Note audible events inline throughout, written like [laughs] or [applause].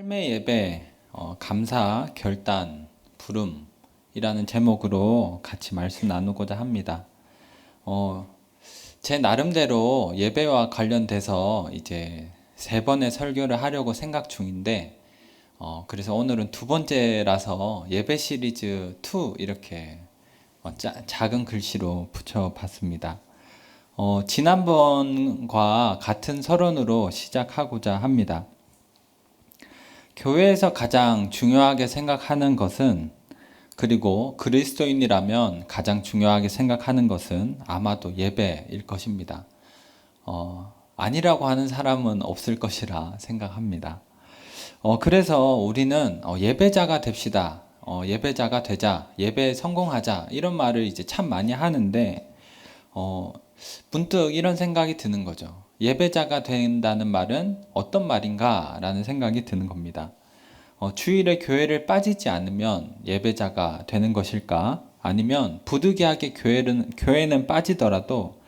삶의 예배, 어, 감사, 결단, 부름이라는 제목으로 같이 말씀 나누고자 합니다. 어, 제 나름대로 예배와 관련돼서 이제 세 번의 설교를 하려고 생각 중인데, 어, 그래서 오늘은 두 번째라서 예배 시리즈 2 이렇게 어, 짜- 작은 글씨로 붙여봤습니다. 어, 지난번과 같은 서론으로 시작하고자 합니다. 교회에서 가장 중요하게 생각하는 것은 그리고 그리스도인이라면 가장 중요하게 생각하는 것은 아마도 예배일 것입니다. 어, 아니라고 하는 사람은 없을 것이라 생각합니다. 어, 그래서 우리는 어, 예배자가 됩시다. 어, 예배자가 되자. 예배에 성공하자. 이런 말을 이제 참 많이 하는데, 어, 문득 이런 생각이 드는 거죠. 예배자가 된다는 말은 어떤 말인가? 라는 생각이 드는 겁니다. 어, 주일에 교회를 빠지지 않으면 예배자가 되는 것일까? 아니면 부득이하게 교회는, 교회는 빠지더라도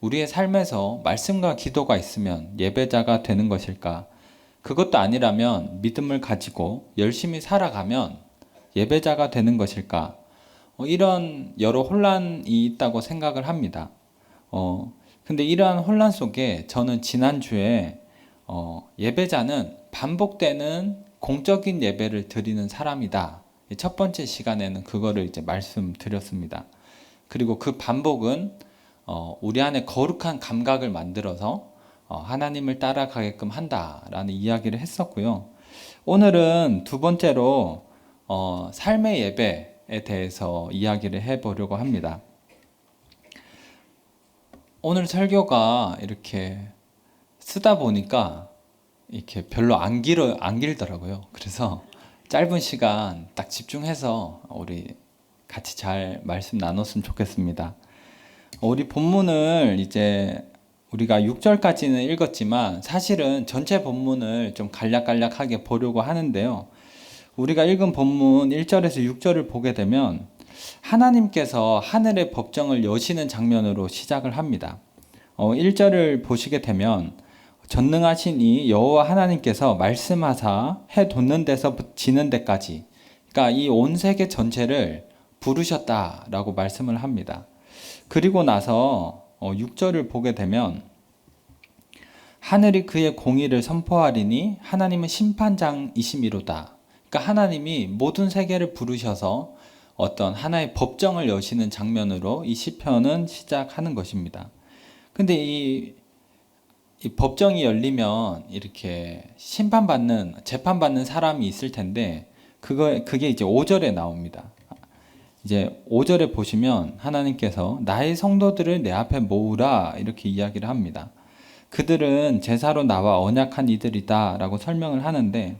우리의 삶에서 말씀과 기도가 있으면 예배자가 되는 것일까? 그것도 아니라면 믿음을 가지고 열심히 살아가면 예배자가 되는 것일까? 어, 이런 여러 혼란이 있다고 생각을 합니다. 어, 근데 이러한 혼란 속에 저는 지난주에 어, 예배자는 반복되는 공적인 예배를 드리는 사람이다. 이첫 번째 시간에는 그거를 이제 말씀드렸습니다. 그리고 그 반복은 어, 우리 안에 거룩한 감각을 만들어서 어, 하나님을 따라가게끔 한다라는 이야기를 했었고요. 오늘은 두 번째로 어, 삶의 예배에 대해서 이야기를 해보려고 합니다. 오늘 설교가 이렇게 쓰다 보니까 이렇게 별로 안 길어 안 길더라고요. 그래서 짧은 시간 딱 집중해서 우리 같이 잘 말씀 나눴으면 좋겠습니다. 우리 본문을 이제 우리가 6절까지는 읽었지만 사실은 전체 본문을 좀 간략간략하게 보려고 하는데요. 우리가 읽은 본문 1절에서 6절을 보게 되면 하나님께서 하늘의 법정을 여시는 장면으로 시작을 합니다. 어, 1절을 보시게 되면 전능하신 이 여호와 하나님께서 말씀하사 해 돋는 데서 지는 데까지 그러니까 이 온 세계 전체를 부르셨다라고 말씀을 합니다. 그리고 나서 어, 6절을 보게 되면 하늘이 그의 공의를 선포하리니 하나님은 심판장이심이로다. 그러니까 하나님이 모든 세계를 부르셔서 어떤 하나의 법정을 여시는 장면으로 이 시편은 시작하는 것입니다. 근데 이, 이 법정이 열리면 이렇게 심판받는 재판받는 사람이 있을 텐데 그거 그게 이제 5절에 나옵니다. 이제 5절에 보시면 하나님께서 나의 성도들을 내 앞에 모으라 이렇게 이야기를 합니다. 그들은 제사로 나와 언약한 이들이다 라고 설명을 하는데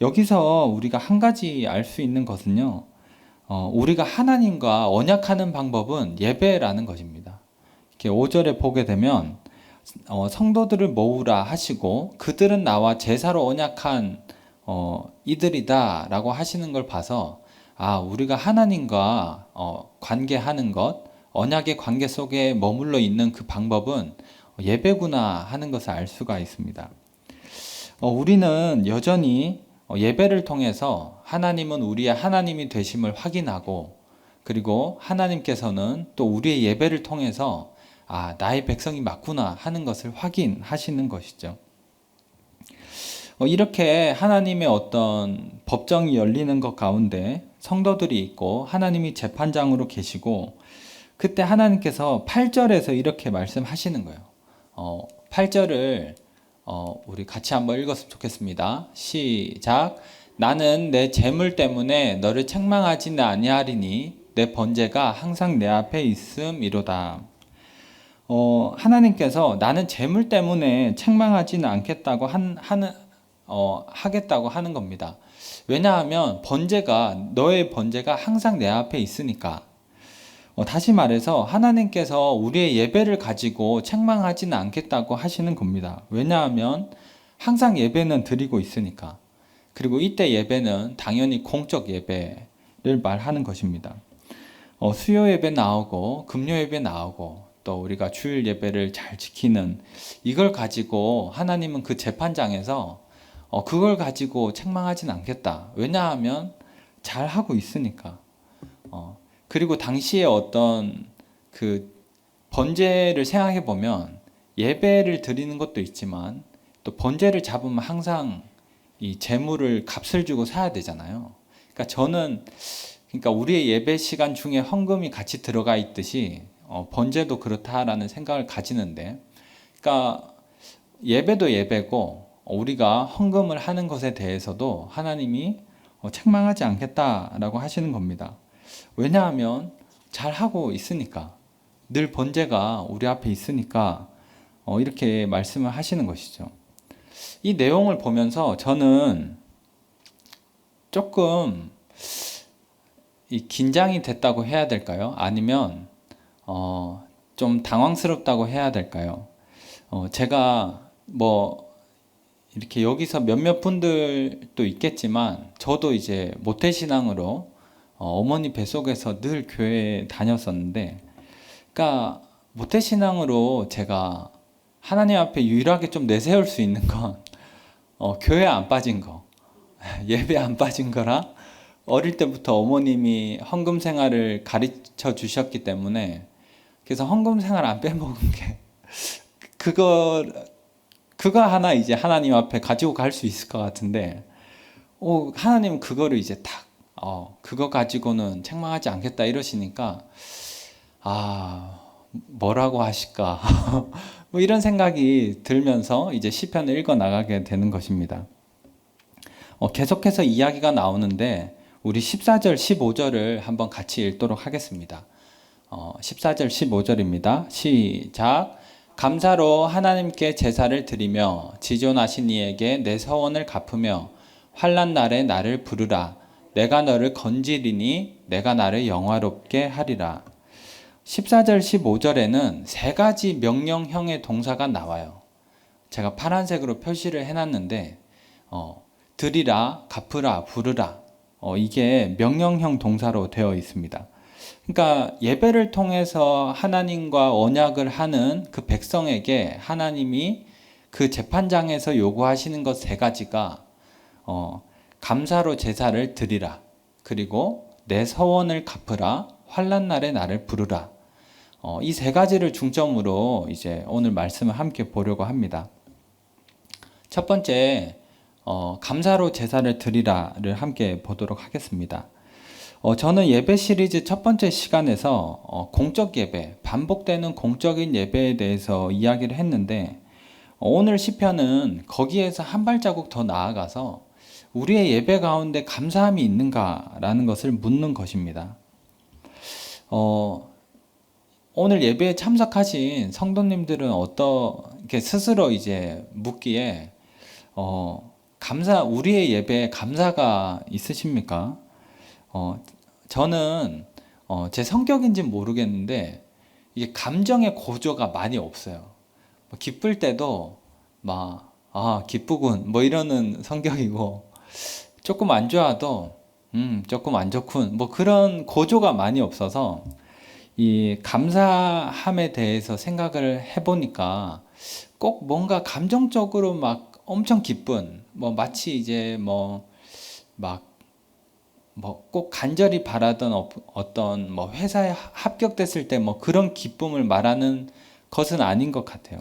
여기서 우리가 한 가지 알 수 있는 것은요. 어, 우리가 하나님과 언약하는 방법은 예배라는 것입니다. 이렇게 5절에 보게 되면 어, 성도들을 모으라 하시고 그들은 나와 제사로 언약한 어, 이들이다라고 하시는 걸 봐서 아 우리가 하나님과 어, 관계하는 것 언약의 관계 속에 머물러 있는 그 방법은 예배구나 하는 것을 알 수가 있습니다. 어, 우리는 여전히 어, 예배를 통해서 하나님은 우리의 하나님이 되심을 확인하고 그리고 하나님께서는 또 우리의 예배를 통해서 아, 나의 백성이 맞구나 하는 것을 확인하시는 것이죠. 어, 이렇게 하나님의 어떤 법정이 열리는 것 가운데 성도들이 있고 하나님이 재판장으로 계시고 그때 하나님께서 8절에서 이렇게 말씀하시는 거예요. 어, 8절을 어, 우리 같이 한번 읽었으면 좋겠습니다. 시작. 나는 내 재물 때문에 너를 책망하지는 아니하리니 내 번제가 항상 내 앞에 있음이로다. 어, 하나님께서 나는 재물 때문에 책망하지는 않겠다고 한, 하는, 어, 하겠다고 하는 겁니다. 왜냐하면 번제가, 너의 번제가 항상 내 앞에 있으니까. 어, 다시 말해서 하나님께서 우리의 예배를 가지고 책망하지는 않겠다고 하시는 겁니다. 왜냐하면 항상 예배는 드리고 있으니까. 그리고 이때 예배는 당연히 공적 예배를 말하는 것입니다. 어, 수요 예배 나오고 금요 예배 나오고 또 우리가 주일 예배를 잘 지키는 이걸 가지고 하나님은 그 재판장에서 어, 그걸 가지고 책망하진 않겠다. 왜냐하면 잘 하고 있으니까. 어, 그리고 당시에 어떤 그 번제를 생각해 보면 예배를 드리는 것도 있지만 또 번제를 잡으면 항상 이 재물을 값을 주고 사야 되잖아요. 그러니까 저는 그러니까 우리의 예배 시간 중에 헌금이 같이 들어가 있듯이 어, 번제도 그렇다라는 생각을 가지는데, 그러니까 예배도 예배고 우리가 헌금을 하는 것에 대해서도 하나님이 어, 책망하지 않겠다라고 하시는 겁니다. 왜냐하면 잘 하고 있으니까 늘 번제가 우리 앞에 있으니까 어, 이렇게 말씀을 하시는 것이죠. 이 내용을 보면서 저는 조금 이 긴장이 됐다고 해야 될까요? 아니면 어, 좀 당황스럽다고 해야 될까요? 어, 제가 뭐 이렇게 여기서 몇몇 분들도 있겠지만 저도 이제 모태신앙으로 어, 어머니 뱃속에서 늘 교회에 다녔었는데 그러니까 모태신앙으로 제가 하나님 앞에 유일하게 좀 내세울 수 있는 건 어, 교회 안 빠진 거 [laughs] 예배 안 빠진 거랑 어릴 때부터 어머님이 헌금 생활을 가르쳐 주셨기 때문에 그래서 헌금 생활 안 빼먹은 게 [laughs] 그거 그거 하나 이제 하나님 앞에 가지고 갈 수 있을 것 같은데 오 하나님 그거를 이제 탁 어, 그거 가지고는 책망하지 않겠다 이러시니까 아 뭐라고 하실까 [laughs] 뭐 이런 생각이 들면서 이제 시편을 읽어 나가게 되는 것입니다. 어, 계속해서 이야기가 나오는데 우리 14절 15절을 한번 같이 읽도록 하겠습니다. 어, 14절 15절입니다. 시작. 감사로 하나님께 제사를 드리며 지존하신 이에게 내 서원을 갚으며 환란 날에 나를 부르라. 내가 너를 건지리니 내가 나를 영화롭게 하리라. 14절 15절에는 세 가지 명령형의 동사가 나와요. 제가 파란색으로 표시를 해놨는데 어, 드리라, 갚으라, 부르라. 어, 이게 명령형 동사로 되어 있습니다. 그러니까 예배를 통해서 하나님과 언약을 하는 그 백성에게 하나님이 그 재판장에서 요구하시는 것 세 가지가 어, 감사로 제사를 드리라. 그리고 내 서원을 갚으라. 환란 날에 나를 부르라. 어, 이 세 가지를 중점으로 이제 오늘 말씀을 함께 보려고 합니다. 첫 번째, 어, 감사로 제사를 드리라를 함께 보도록 하겠습니다. 어, 저는 예배 시리즈 첫 번째 시간에서 어, 공적 예배, 반복되는 공적인 예배에 대해서 이야기를 했는데 어, 오늘 시편은 거기에서 한 발자국 더 나아가서 우리의 예배 가운데 감사함이 있는가라는 것을 묻는 것입니다. 어, 오늘 예배에 참석하신 성도님들은 어떻게 스스로 이제 묻기에 어, 감사 우리의 예배에 감사가 있으십니까? 어, 저는 어, 제 성격인지 모르겠는데 이게 감정의 고조가 많이 없어요. 뭐 기쁠 때도 막 아, 기쁘군 뭐 이러는 성격이고 조금 안 좋아도 음, 조금 안 좋군 뭐 그런 고조가 많이 없어서 이 감사함에 대해서 생각을 해보니까 꼭 뭔가 감정적으로 막 엄청 기쁜 뭐 마치 이제 뭐 막 뭐 꼭 간절히 바라던 어, 어떤 뭐 회사에 합격됐을 때 뭐 그런 기쁨을 말하는 것은 아닌 것 같아요.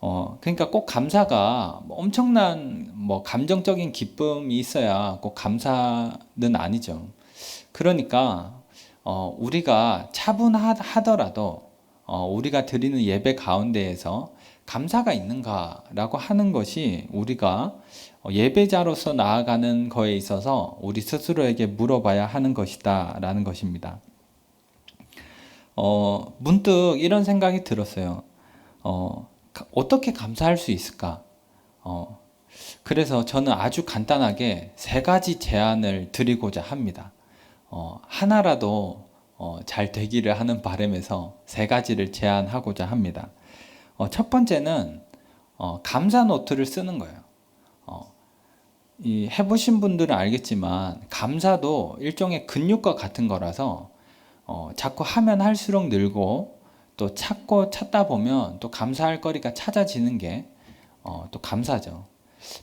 어 그러니까 꼭 감사가 뭐 엄청난 뭐 감정적인 기쁨이 있어야 꼭 감사는 아니죠. 그러니까 어 우리가 차분하더라도 어 우리가 드리는 예배 가운데에서 감사가 있는가라고 하는 것이 우리가 예배자로서 나아가는 거에 있어서 우리 스스로에게 물어봐야 하는 것이다라는 것입니다. 어, 문득 이런 생각이 들었어요. 어, 어떻게 감사할 수 있을까? 어, 그래서 저는 아주 간단하게 세 가지 제안을 드리고자 합니다. 어, 하나라도 어, 잘 되기를 하는 바람에서 세 가지를 제안하고자 합니다. 어, 첫 번째는 어, 감사 노트를 쓰는 거예요. 어, 이 해보신 분들은 알겠지만 감사도 일종의 근육과 같은 거라서 어, 자꾸 하면 할수록 늘고 또 찾고 찾다 보면 또 감사할 거리가 찾아지는 게또 어, 감사죠.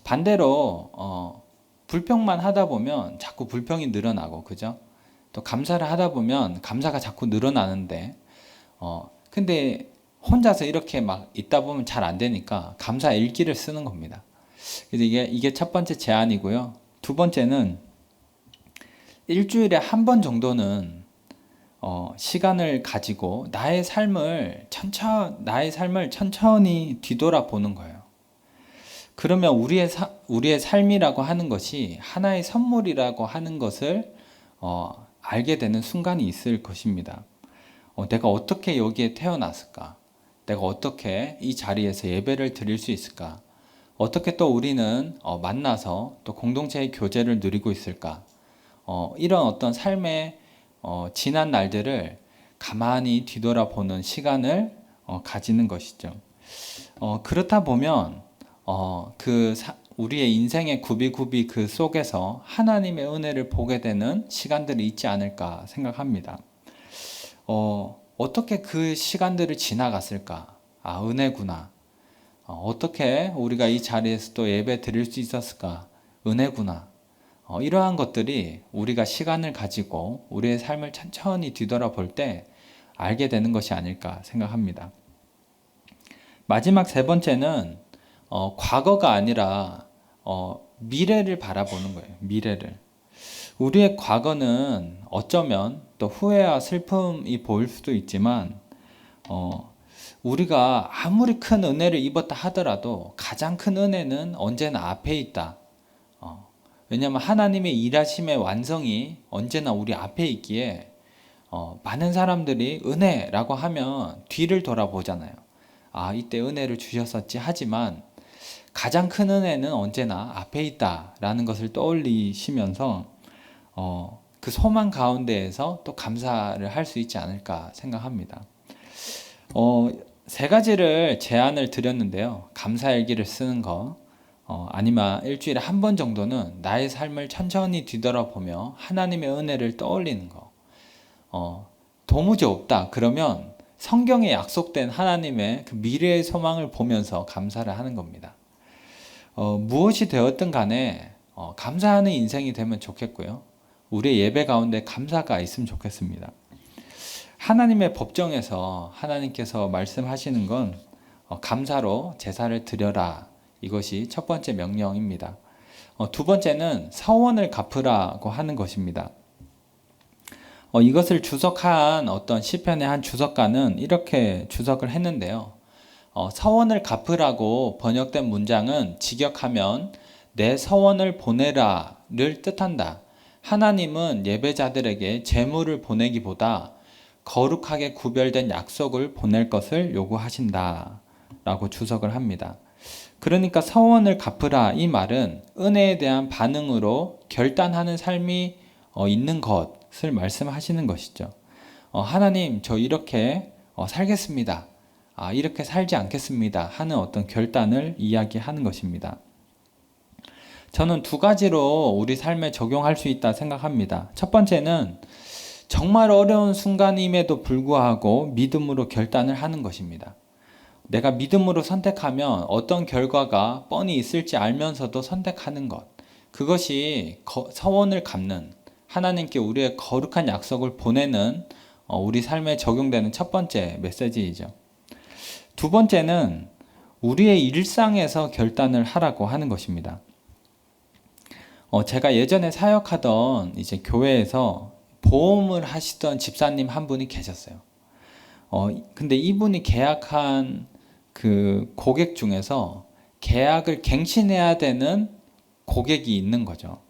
반대로 어, 불평만 하다 보면 자꾸 불평이 늘어나고 그죠? 또 감사를 하다 보면 감사가 자꾸 늘어나는데 어 근데 혼자서 이렇게 막 있다 보면 잘 안 되니까 감사 일기를 쓰는 겁니다. 그래서 이게 이게 첫 번째 제안이고요. 두 번째는 일주일에 한 번 정도는 어, 시간을 가지고 나의 삶을 천천 나의 삶을 천천히 뒤돌아 보는 거예요. 그러면 우리의 사, 우리의 삶이라고 하는 것이 하나의 선물이라고 하는 것을 어, 알게 되는 순간이 있을 것입니다. 어, 내가 어떻게 여기에 태어났을까? 내가 어떻게 이 자리에서 예배를 드릴 수 있을까? 어떻게 또 우리는 어, 만나서 또 공동체의 교제를 누리고 있을까? 어, 이런 어떤 삶의 어, 지난 날들을 가만히 뒤돌아보는 시간을 어, 가지는 것이죠. 어, 그렇다 보면 어, 그 사, 우리의 인생의 구비구비 그 속에서 하나님의 은혜를 보게 되는 시간들이 있지 않을까 생각합니다. 어, 어떻게 그 시간들을 지나갔을까? 아, 은혜구나. 어, 어떻게 우리가 이 자리에서 또 예배 드릴 수 있었을까? 은혜구나. 어, 이러한 것들이 우리가 시간을 가지고 우리의 삶을 천천히 뒤돌아볼 때 알게 되는 것이 아닐까 생각합니다. 마지막 세 번째는 어, 과거가 아니라 어, 미래를 바라보는 거예요. 미래를. 우리의 과거는 어쩌면 또 후회와 슬픔이 보일 수도 있지만 어, 우리가 아무리 큰 은혜를 입었다 하더라도 가장 큰 은혜는 언제나 앞에 있다. 어, 왜냐하면 하나님의 일하심의 완성이 언제나 우리 앞에 있기에 어, 많은 사람들이 은혜라고 하면 뒤를 돌아보잖아요. 아 이때 은혜를 주셨었지 하지만 가장 큰 은혜는 언제나 앞에 있다라는 것을 떠올리시면서 어, 그 소망 가운데에서 또 감사를 할 수 있지 않을까 생각합니다. 어, 세 가지를 제안을 드렸는데요. 감사 일기를 쓰는 거, 어, 아니면 일주일에 한 번 정도는 나의 삶을 천천히 뒤돌아보며 하나님의 은혜를 떠올리는 거. 어, 도무지 없다. 그러면 성경에 약속된 하나님의 그 미래의 소망을 보면서 감사를 하는 겁니다. 어, 무엇이 되었든 간에 어, 감사하는 인생이 되면 좋겠고요. 우리의 예배 가운데 감사가 있으면 좋겠습니다. 하나님의 법정에서 하나님께서 말씀하시는 건 어, 감사로 제사를 드려라. 이것이 첫 번째 명령입니다. 어, 두 번째는 서원을 갚으라고 하는 것입니다. 어, 이것을 주석한 어떤 시편의 한 주석가는 이렇게 주석을 했는데요. 어, 서원을 갚으라고 번역된 문장은 직역하면 내 서원을 보내라를 뜻한다. 하나님은 예배자들에게 재물을 보내기보다 거룩하게 구별된 약속을 보낼 것을 요구하신다. 라고 주석을 합니다. 그러니까 서원을 갚으라 이 말은 은혜에 대한 반응으로 결단하는 삶이 어, 있는 것을 말씀하시는 것이죠. 어, 하나님, 저 이렇게 어, 살겠습니다. 아, 이렇게 살지 않겠습니다. 하는 어떤 결단을 이야기하는 것입니다. 저는 두 가지로 우리 삶에 적용할 수 있다 생각합니다. 첫 번째는 정말 어려운 순간임에도 불구하고 믿음으로 결단을 하는 것입니다. 내가 믿음으로 선택하면 어떤 결과가 뻔히 있을지 알면서도 선택하는 것. 그것이 서원을 갚는 하나님께 우리의 거룩한 약속을 보내는 어, 우리 삶에 적용되는 첫 번째 메시지이죠. 두 번째는 우리의 일상에서 결단을 하라고 하는 것입니다. 어, 제가 예전에 사역하던 이제 교회에서 보험을 하시던 집사님 한 분이 계셨어요. 어, 근데 이분이 계약한 그 고객 중에서 계약을 갱신해야 되는 고객이 있는 거죠.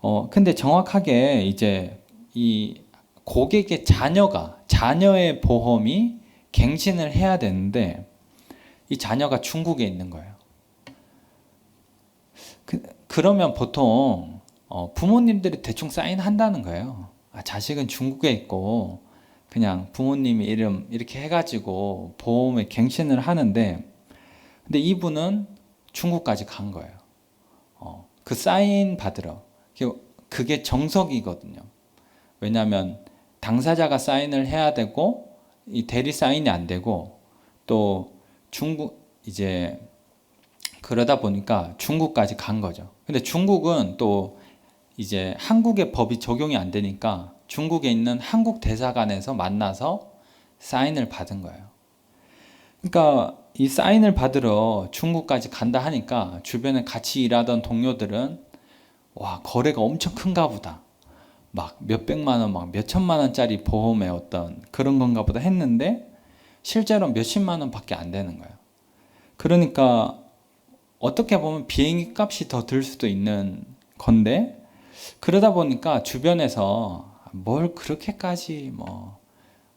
어, 근데 정확하게 이제 이 고객의 자녀가, 자녀의 보험이 갱신을 해야 되는데 이 자녀가 중국에 있는 거예요. 그, 그러면 보통 어, 부모님들이 대충 사인한다는 거예요. 아, 자식은 중국에 있고 그냥 부모님 이름 이렇게 해가지고 보험에 갱신을 하는데 근데 이분은 중국까지 간 거예요. 어, 그 사인 받으러 그게 정석이거든요. 왜냐하면 당사자가 사인을 해야 되고 이 대리 사인이 안 되고 또 중국 이제 그러다 보니까 중국까지 간 거죠. 근데 중국은 또 이제 한국의 법이 적용이 안 되니까 중국에 있는 한국 대사관에서 만나서 사인을 받은 거예요. 그러니까 이 사인을 받으러 중국까지 간다 하니까 주변에 같이 일하던 동료들은 와 거래가 엄청 큰가 보다. 막 몇백만 원, 막 몇천만 원짜리 보험의 어떤 그런 건가 보다 했는데 실제로 몇십만 원밖에 안 되는 거예요. 그러니까 어떻게 보면 비행기 값이 더 들 수도 있는 건데 그러다 보니까 주변에서 뭘 그렇게까지 뭐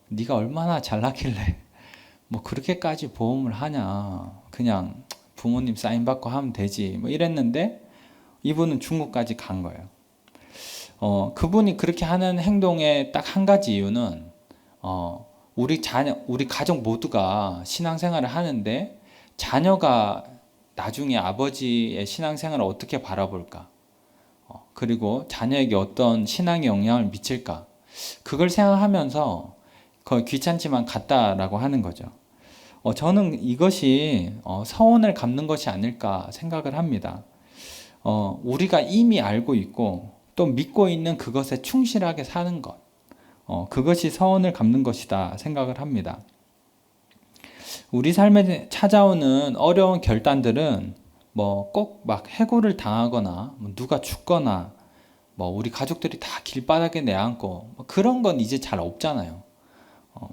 네가 얼마나 잘나길래 [laughs] 뭐 그렇게까지 보험을 하냐 그냥 부모님 사인 받고 하면 되지 뭐 이랬는데 이분은 중국까지 간 거예요. 어 그분이 그렇게 하는 행동의 딱 한 가지 이유는 어 우리 자녀 우리 가족 모두가 신앙생활을 하는데 자녀가 나중에 아버지의 신앙생활을 어떻게 바라볼까? 어, 그리고 자녀에게 어떤 신앙의 영향을 미칠까? 그걸 생각하면서 거의 귀찮지만 갔다라고 하는 거죠. 어, 저는 이것이 어, 서원을 갚는 것이 아닐까 생각을 합니다. 어, 우리가 이미 알고 있고 또 믿고 있는 그것에 충실하게 사는 것. 어, 그것이 서원을 갚는 것이다 생각을 합니다. 우리 삶에 찾아오는 어려운 결단들은 뭐 꼭 막 해고를 당하거나 뭐 누가 죽거나 뭐 우리 가족들이 다 길바닥에 내앉고 뭐 그런 건 이제 잘 없잖아요. 어,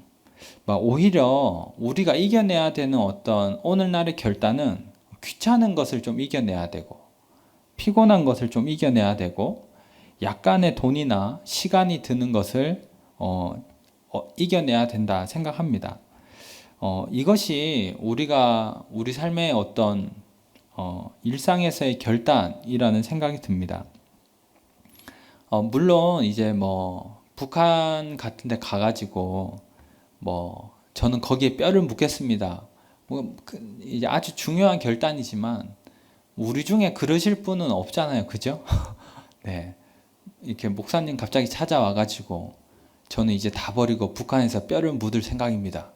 막 오히려 우리가 이겨내야 되는 어떤 오늘날의 결단은 귀찮은 것을 좀 이겨내야 되고 피곤한 것을 좀 이겨내야 되고 약간의 돈이나 시간이 드는 것을 어, 어, 이겨내야 된다 생각합니다. 어, 이것이 우리가 우리 삶의 어떤 어, 일상에서의 결단이라는 생각이 듭니다. 어, 물론 이제 뭐 북한 같은 데 가가지고 뭐 저는 거기에 뼈를 묻겠습니다. 뭐 그, 이제 아주 중요한 결단이지만 우리 중에 그러실 분은 없잖아요. 그죠? [laughs] 네. 이렇게 목사님 갑자기 찾아와가지고 저는 이제 다 버리고 북한에서 뼈를 묻을 생각입니다.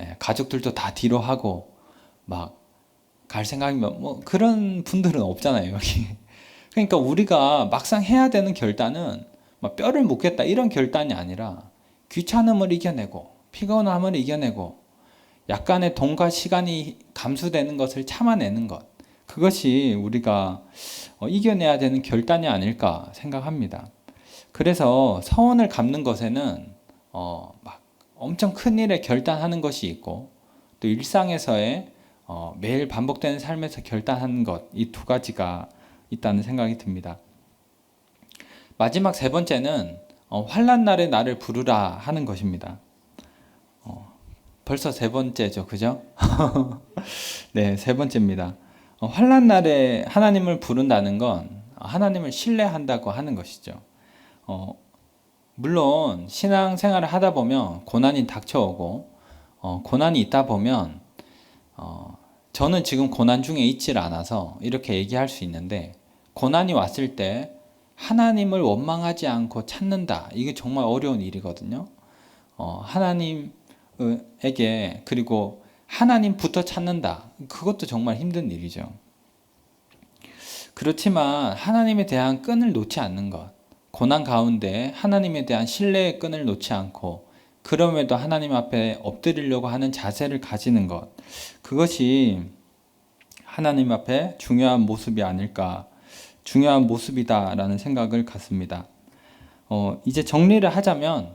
예, 가족들도 다 뒤로 하고 막 갈 생각이면 뭐 그런 분들은 없잖아요 여기. [laughs] 그러니까 우리가 막상 해야 되는 결단은 막 뼈를 묻겠다 이런 결단이 아니라 귀찮음을 이겨내고 피곤함을 이겨내고 약간의 돈과 시간이 감수되는 것을 참아내는 것 그것이 우리가 어, 이겨내야 되는 결단이 아닐까 생각합니다. 그래서 서원을 갚는 것에는 어, 막 엄청 큰 일에 결단하는 것이 있고 또 일상에서의 어, 매일 반복되는 삶에서 결단하는 것이 두 가지가 있다는 생각이 듭니다. 마지막 세 번째는 어, 환란 날에 나를 부르라 하는 것입니다. 어, 벌써 세 번째죠, 그죠? [laughs] 네, 세 번째입니다. 어, 환란 날에 하나님을 부른다는 건 하나님을 신뢰한다고 하는 것이죠. 어, 물론 신앙 생활을 하다 보면 고난이 닥쳐오고 어, 고난이 있다 보면 어, 저는 지금 고난 중에 있질 않아서 이렇게 얘기할 수 있는데 고난이 왔을 때 하나님을 원망하지 않고 찾는다 이게 정말 어려운 일이거든요. 어, 하나님에게 그리고 하나님부터 찾는다 그것도 정말 힘든 일이죠. 그렇지만 하나님에 대한 끈을 놓지 않는 것 고난 가운데 하나님에 대한 신뢰의 끈을 놓지 않고 그럼에도 하나님 앞에 엎드리려고 하는 자세를 가지는 것 그것이 하나님 앞에 중요한 모습이 아닐까 중요한 모습이다라는 생각을 갖습니다. 어, 이제 정리를 하자면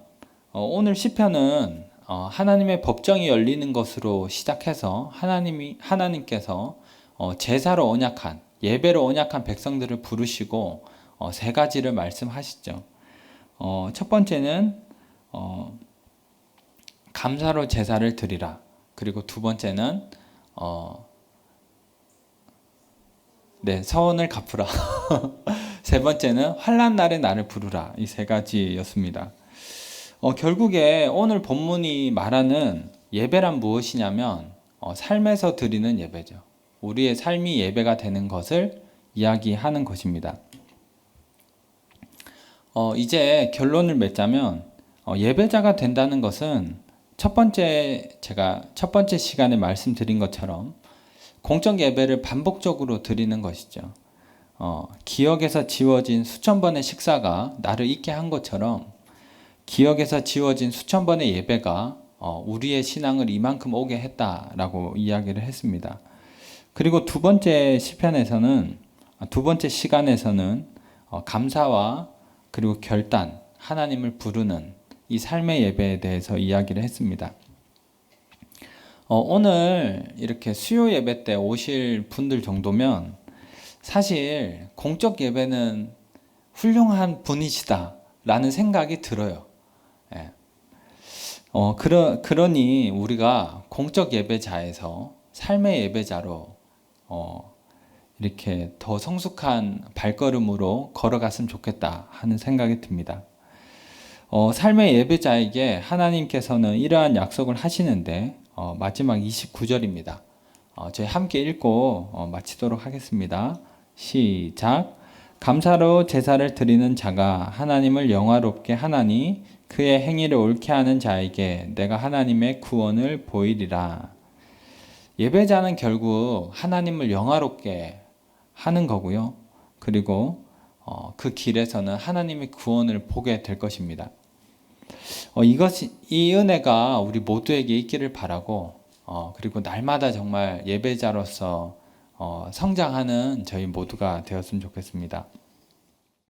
어, 오늘 시편은 어, 하나님의 법정이 열리는 것으로 시작해서 하나님이 하나님께서 어, 제사로 언약한 예배로 언약한 백성들을 부르시고 어, 세 가지를 말씀하시죠. 어, 첫 번째는 어, 감사로 제사를 드리라. 그리고 두 번째는 어, 네 서원을 갚으라. [laughs] 세 번째는 환란 날에 나를 부르라. 이 세 가지였습니다. 어, 결국에 오늘 본문이 말하는 예배란 무엇이냐면 어, 삶에서 드리는 예배죠. 우리의 삶이 예배가 되는 것을 이야기하는 것입니다. 어, 이제 결론을 맺자면 어, 예배자가 된다는 것은 첫 번째 제가 첫 번째 시간에 말씀드린 것처럼 공적 예배를 반복적으로 드리는 것이죠. 어, 기억에서 지워진 수천 번의 식사가 나를 잊게 한 것처럼 기억에서 지워진 수천 번의 예배가 어, 우리의 신앙을 이만큼 오게 했다라고 이야기를 했습니다. 그리고 두 번째 시편에서는 아, 두 번째 시간에서는 어, 감사와 그리고 결단 하나님을 부르는 이 삶의 예배에 대해서 이야기를 했습니다. 어, 오늘 이렇게 수요 예배 때 오실 분들 정도면 사실 공적 예배는 훌륭한 분이시다라는 생각이 들어요. 예. 어, 그러, 그러니 우리가 공적 예배자에서 삶의 예배자로 어, 이렇게 더 성숙한 발걸음으로 걸어갔으면 좋겠다 하는 생각이 듭니다. 어, 삶의 예배자에게 하나님께서는 이러한 약속을 하시는데 어, 마지막 29절입니다. 어, 저희 함께 읽고 어, 마치도록 하겠습니다. 시작. 감사로 제사를 드리는 자가 하나님을 영화롭게 하나니 그의 행위를 옳게 하는 자에게 내가 하나님의 구원을 보이리라. 예배자는 결국 하나님을 영화롭게 하는 거고요. 그리고 어, 그 길에서는 하나님의 구원을 보게 될 것입니다. 어, 이것이 이 은혜가 우리 모두에게 있기를 바라고 어, 그리고 날마다 정말 예배자로서 어, 성장하는 저희 모두가 되었으면 좋겠습니다.